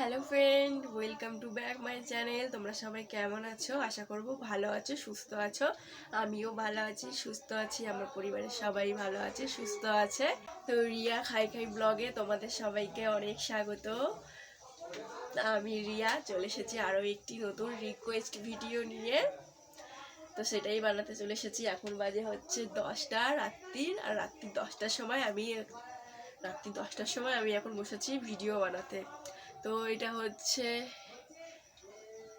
Hello friend welcome to back my channel তোমরা সবাই কেমন আছো? আশা করব ভালো আছো, সুস্থ আছো। আমিও ভালো আছি, সুস্থ আছি, আমার পরিবারের সবাই ভালো আছে, সুস্থ আছে। তো রিয়া খাই খাই ব্লগে তোমাদের সবাইকে অনেক স্বাগত। আমি রিয়া, চলে এসেছি আরও একটি নতুন রিকোয়েস্ট ভিডিও নিয়ে। তো সেটাই বানাতে চলে এসেছি। এখন বাজে হচ্ছে দশটা রাত্রির আর রাত্রি দশটার সময় আমি, রাত্রি দশটার সময় আমি এখন বসেছি ভিডিও বানাতে। তো এটা হচ্ছে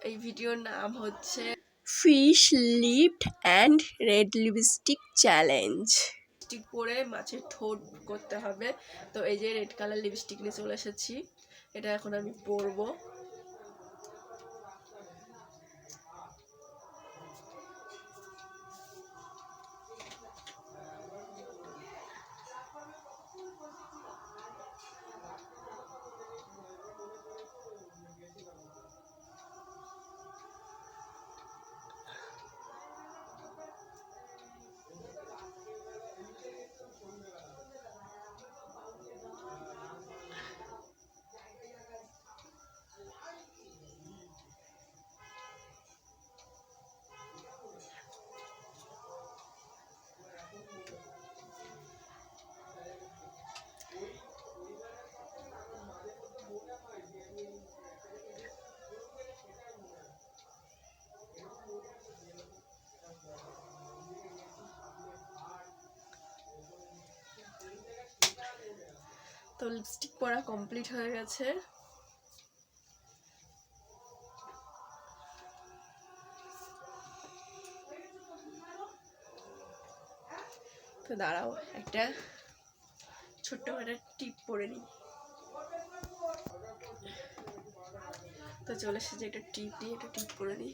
এই ভিডিওর নাম হচ্ছে fish lipped and red lipstick challenge lipstick পরে মাছের ঠোঁট করতে হবে। তো এই যে রেড কালার লিপস্টিক নিয়ে চলে এসেছি। এটা এখন আমি পরবো। তো লিপস্টিক পরা কমপ্লিট হয়ে গেছে। তো দাঁড়াও, একটা ছোট্ট একটা টিপ পরে নিই। তো চলে এসেছে একটা টিপ দিয়ে, একটা টিপ করে নিই।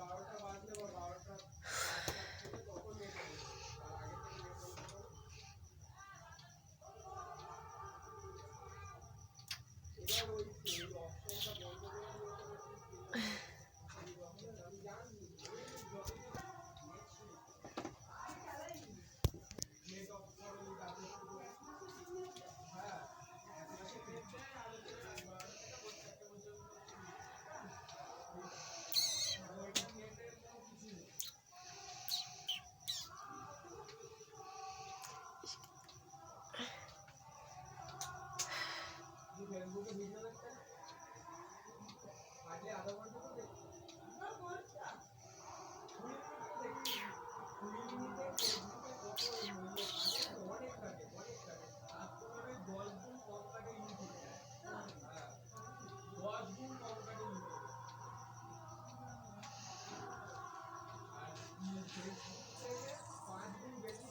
বারোটা বাজলে পাঁচ দিন বেশি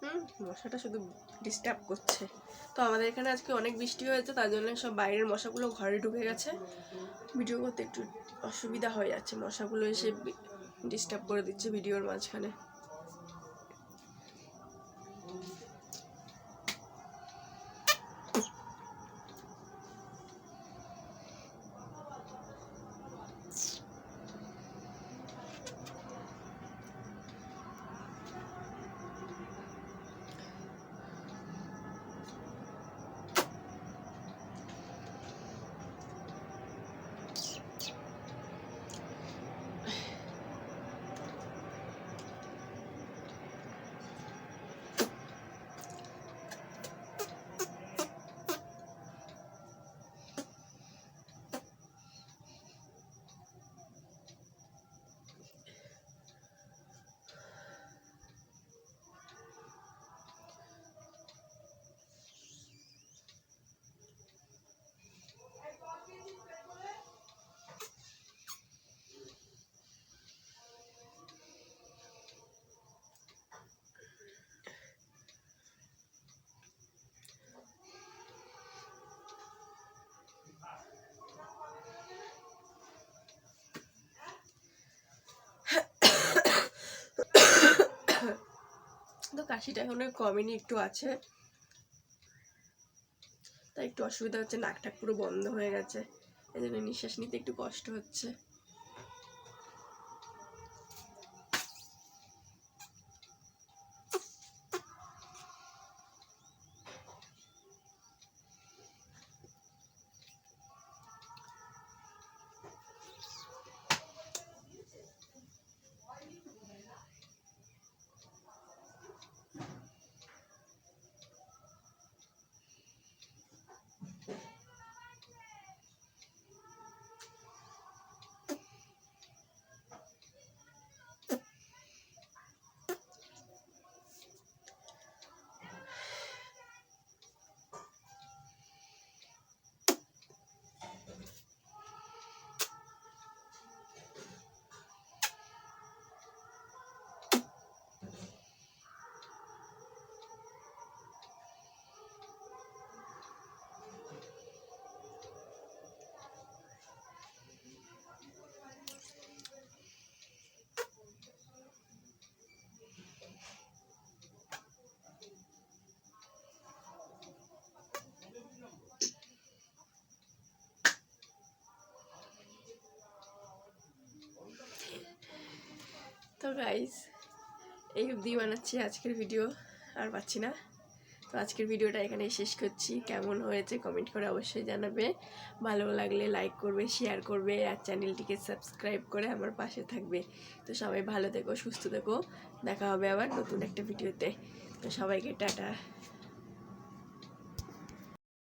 হুম, মশাটা শুধু ডিস্টার্ব করছে। তো আমাদের এখানে আজকে অনেক বৃষ্টি হয়েছে, তার জন্য সব বাইরের মশাগুলো ঘরে ঢুকে গেছে। ভিডিও করতে একটু অসুবিধা হয়ে যাচ্ছে, মশাগুলো এসে ডিস্টার্ব করে দিচ্ছে ভিডিওর মাঝখানে। কাশিটা এখনও কমেনি, একটু আছে। তাই একটু অসুবিধা হচ্ছে, নাকটাক পুরো বন্ধ হয়ে গেছে। এই জন্য নিঃশ্বাস নিতে একটু কষ্ট হচ্ছে। গাইস এই অব্দি বানাচ্ছি আজকের ভিডিও আর পাচ্ছি না। তো আজকের ভিডিওটা এখানে শেষ করছি। কেমন হয়েছে কমেন্ট করে অবশ্যই জানাবে। ভালো লাগলে লাইক করবে শেয়ার করবে, আর চ্যানেলটিকে সাবস্ক্রাইব করে আমার পাশে থাকবে। তো সবাই ভালো থেকো, সুস্থ থেকো। দেখা হবে আবার নতুন একটা ভিডিওতে তো সবাইকে টাটা।